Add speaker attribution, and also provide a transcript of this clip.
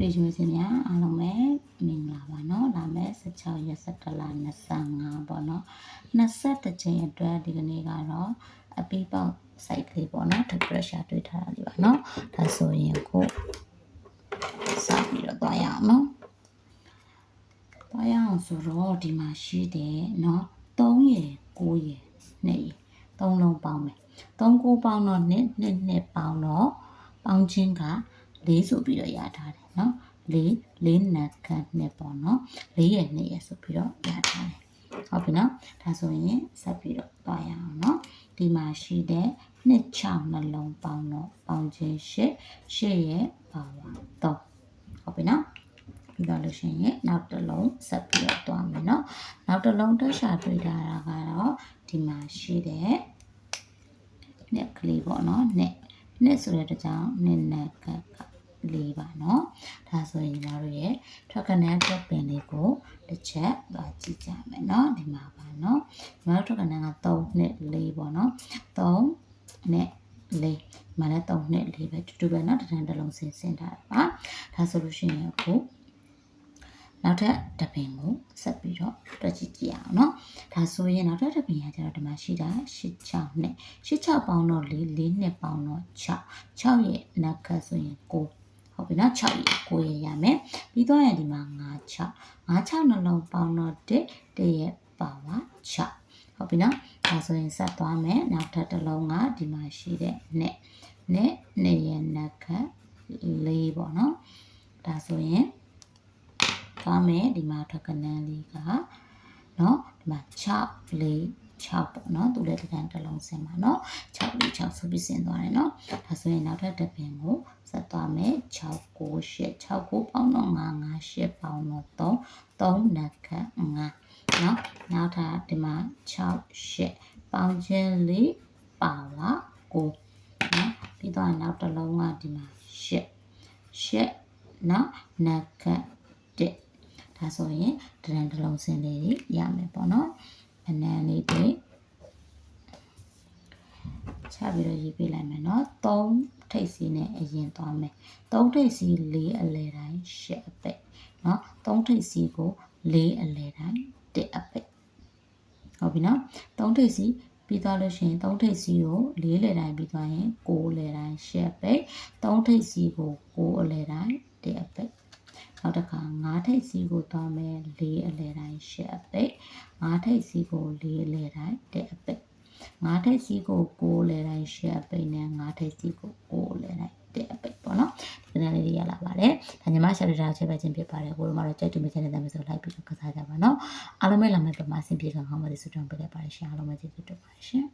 Speaker 1: တွေ့ရှင်ရှင်များအားလုံးပဲမင်္ဂလာပါเนาะဒါမဲ့16ရက်17လ25ပေါ့เนาะ21ချိန်အတွက်ဒီကနေ့ကတော့အပီးပေါက် site ကလေးပေါ့เนาะ the pressure တွေ့ထားတာလေးပါเนาะဒါဆိုရင်ကိုစပြီးတော့သွားရအောင်เนาะသွားရအောင်ဆိုတော့ဒီမှာရှိတယ်เนาะ3ရယ်9ရယ်2ရယ်3လုံးပေါင်းမယ်3 9ပေါင်းတော့2 2 2ပေါင်းတော့ပေါင်းချင်းက ၄ဆိုပြီးတော့ရထားတယ်နော်၄၄နတ်ခတ်နှစ်ပေါ့နော်၄ရဲ့နှစ်ရဲ့ဆိုပြီးတော့ရထားတယ်ဟုတ်ပြီနော်ဒါဆိုရင်ဆက်ပြီးတော့တွားရအောင်နော်ဒီမှာရှိတဲ့နှစ်6နှလုံးပေါင်းတော့ပေါင်းခြင်း8 8ရဲ့ပါဝါ3ဟုတ်ပြီနော်ပြီးတော့လို့ရှိရင်နောက်တစ်လုံးဆက်ပြီးတော့တွားမယ်နော်နောက်တစ်လုံးတက်ရှာတွေ့တာကတော့ဒီမှာရှိတဲ့နှစ်ကလေးပေါ့နော်နှစ်နှစ်ဆိုတဲ့အကြောင်းနှစ်နဲ့ကပ် 4ပါเนาะဒါဆိုရင်ကျွန်တော်တို့ရဲ့ထွက်ခဏန်းပြပင်လေးကိုတစ်ချက်သွားကြည့်ကြမယ်เนาะဒီမှာပါเนาะကျွန်တော်ထွက်ခဏန်းက3နဲ့4ပေါ့เนาะ3နဲ့4မလည်း3နဲ့4ပဲတူတူပဲเนาะတဒန်းတစ်လုံးဆင်းဆင်းထားတာပါဒါဆိုလို့ရှိရင်အခုနောက်ထပ်တပင်ကိုဆက်ပြီးတော့တွက်ကြည့်ကြည့်အောင်เนาะဒါဆိုရင်နောက်ထပ်တပင်ကကျတော့ဒီမှာရှိတာ86နဲ့86ပေါင်းတော့4 4နဲ့ပေါင်းတော့6 6ရဲ့နက်ကဆိုရင်9 ပြီနော်6ရကိုရရမယ်ပြီးတော့ရင်ဒီမှာ9 6 9 6နှလုံးပေါင်းတော့1တရက်ပါပါ6ဟုတ်ပြီနော်ဒါဆိုရင်ဆက်သွားမယ်နောက်ထပ်တစ်လုံးကဒီမှာရှိတဲ့နဲ့နဲ့နေရနက်ခတ်၄ပေါ့နော်ဒါဆိုရင်သွားမယ်ဒီမှာထပ်ကနန်းလေးကနော်ဒီမှာ6 4 6ပေါ့နော်သူလည်းဒီတိုင်းတစ်လုံးဆင်းပါနော်6လေး6ဆိုပြီးဆင်းသွားတယ်နော်ဒါဆိုရင်နောက်ထပ်တစ်ပင်ကိုဆက်သွားမယ်6 9 8 6 9ပေါင်းတော့9 9 8ပေါင်းတော့3 3နက်ခတ်9နော်နောက်ထပ်ဒီမှာ6 8ပေါင်းခြင်းလေးပါလာ9နော်ပြီးတော့နောက်တစ်လုံးကဒီမှာ8 8နော်နက်ခတ်1ဒါဆိုရင်ဒရန်ဒလုံးစင်းလေးရမယ်ပေါ့နော် ဘနန်လေးတွေချပြီးတော့ရေးပေးလိုက်မယ်နော်3ထိပ်စီနဲ့အရင်သွားမယ်3ထိပ်စီ4အလဲတိုင်း10အပဲ့နော်3ထိပ်စီကို4အလဲတိုင်း1အပဲ့ဟုတ်ပြီနော်3ထိပ်စီပြီးသွားလို့ရှိရင်3ထိပ်စီကို4လဲတိုင်းပြီးသွားရင်6လဲတိုင်း10အပဲ့3ထိပ်စီကို9အလဲတိုင်း1အပဲ့ နောက်တစ်ခါ9ထိပ်စီကိုသွားမယ်4အလဲတိုင်း8အပိတ်9ထိပ်စီကို4အလဲတိုင်း1အပိတ်9ထိပ်စီကို6လဲတိုင်း8အပိတ်နဲ့9ထိပ်စီကို6လဲတိုင်း1အပိတ်ပေါ့နော်ဒီနေ့လေးတွေရလာပါတယ်ဒါညီမရှာရတာချက်ပဲချင်းဖြစ်ပါတယ်ကိုတို့မှတော့ကြိုက်တူမချင်တဲ့တမ်းဆိုလိုက်ပြီးတော့ကစားကြပါနော်အားလုံးပဲလာမယ့်ပမာအဆင်ပြေကံကောင်းပါစေဆုတောင်းပေးလိုက်ပါတယ်ရှင်အားလုံးပဲကျေးဇူးတင်ပါတယ်ရှင်